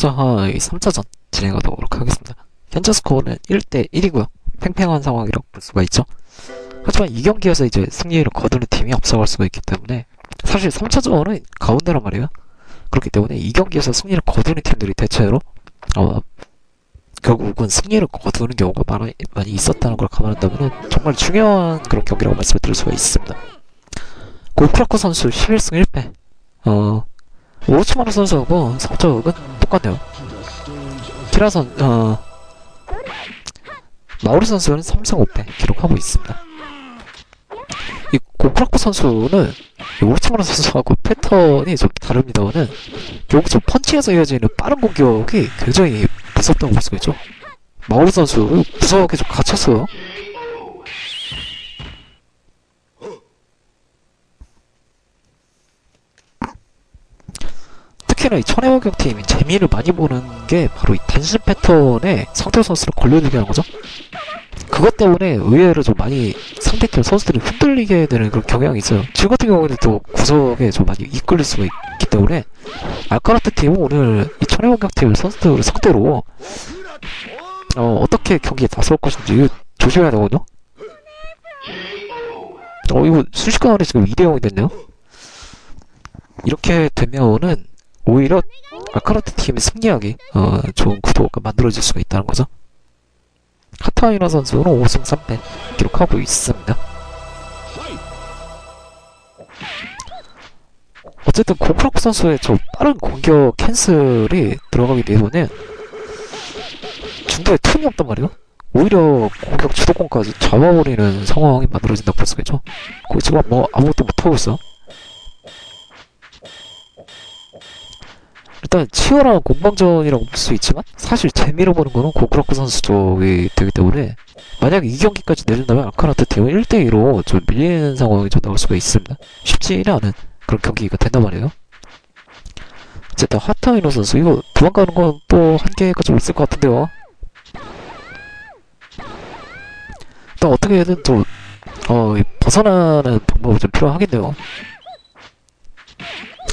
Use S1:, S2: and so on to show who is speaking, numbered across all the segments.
S1: 자, 이 3차전 진행하도록 하겠습니다. 현재 스코어는 1대 1이고요. 팽팽한 상황이라고 볼 수가 있죠. 하지만 이 경기에서 이제 승리를 거두는 팀이 앞서갈 수가 있기 때문에 사실 3차전은 가운데란 말이에요. 그렇기 때문에 이 경기에서 승리를 거두는 팀들이 대체로 어, 결국은 승리를 거두는 경우가 많이, 많이 있었다는 걸 감안한다면 정말 중요한 그런 경기라고 말씀을 드릴 수가 있습니다. 골프라코 선수 11승 1패 어, 오치마루 선수하고 성적은 똑같네요. 키라선, 어, 마우리 선수는 3승 5패 기록하고 있습니다. 이 고프라코 선수는 이 오치마루 선수하고 패턴이 좀 다릅니다만은 좀 펀치에서 이어지는 빠른 공격이 굉장히 무섭다고 볼 수가 있죠. 마우리 선수 무서워하게 좀 갇혔어요. 특히나 이 천혜원경 팀이 재미를 많이 보는 게 바로 이 단신 패턴에 상대 선수를 걸려들게 하는 거죠. 그것 때문에 의외로 좀 많이 상대팀 선수들이 흔들리게 되는 그런 경향이 있어요. 지금 같은 경우는 또 구석에 좀 많이 이끌릴 수가 있기 때문에 알카라트 팀은 오늘 이 천혜원경 팀 선수들을 상대로 어, 어떻게 경기에 나설 것인지 조심해야 되거든요. 어, 이거 순식간에 지금 2대0이 됐네요. 이렇게 되면은 오히려 아카라트 팀이 승리하기 어, 좋은 구도가 만들어질 수가 있다는 거죠. 카타이나 선수는 5승 3패 기록하고 있습니다. 어쨌든 고프라크 선수의 저 빠른 공격 캔슬이 들어가기 때문에 중도에 틈이 없단 말이에요. 오히려 공격 주도권까지 잡아버리는 상황이 만들어진다고 볼 수가 있죠. 거기 지금 뭐 아무것도 못하고 있어. 일단 치열한 공방전이라고 볼 수 있지만 사실 재미로 보는 거는 고크라크 선수 쪽이 되기 때문에 만약 이 경기까지 내준다면 아카라트 팀은 1대2로 좀 밀리는 상황이 좀 나올 수가 있습니다. 쉽지는 않은 그런 경기가 된단 말이에요. 어쨌든 하타이노 선수 이거 도망가는 건 또 한계가 좀 있을 것 같은데요. 일단 어떻게든 좀 어, 이 벗어나는 방법이 좀 필요하겠네요.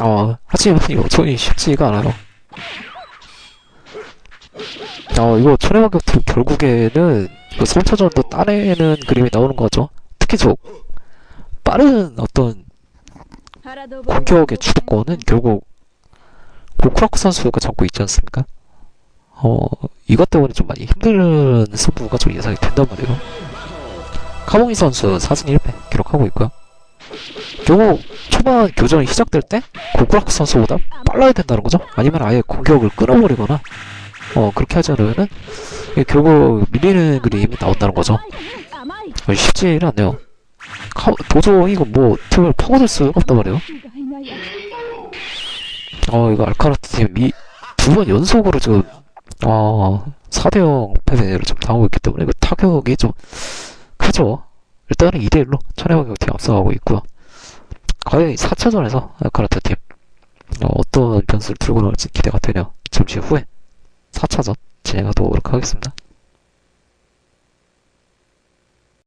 S1: 어, 하지만 이거 손이 쉽지가 않아요. 어, 이거 팀 결국에는 이거 3차전도 따내는 그림이 나오는 거죠. 특히 저 빠른 어떤 공격의 주도권은 결국 고크라크 선수가 잡고 있지 않습니까? 어, 이것 때문에 좀 많이 힘든 승부가 좀 예상이 된단 말이에요. 카몽이 선수 4승 1패 기록하고 있고요. 결국 초반 교전이 시작될 때 고쿠라크 선수보다 빨라야 된다는 거죠. 아니면 아예 공격을 끊어버리거나 어 그렇게 하지 않으면은 결국 밀리는 그림이 나온다는 거죠. 어, 쉽지는 않네요. 카, 도저히 이거 뭐 팀을 파고들 수가 없단 말이에요. 어 이거 알카라트 팀이 두 번 연속으로 지금 어 4대0 패배를 좀 당하고 있기 때문에 이거 타격이 좀 크죠. 일단은 2대1로 천혜왕경 팀 앞서가고 있고요. 과연 4차전에서 아카라트 팀 어, 어떤 변수를 들고 나올지 기대가 되네요. 잠시 후에 4차전 진행하도록 하겠습니다.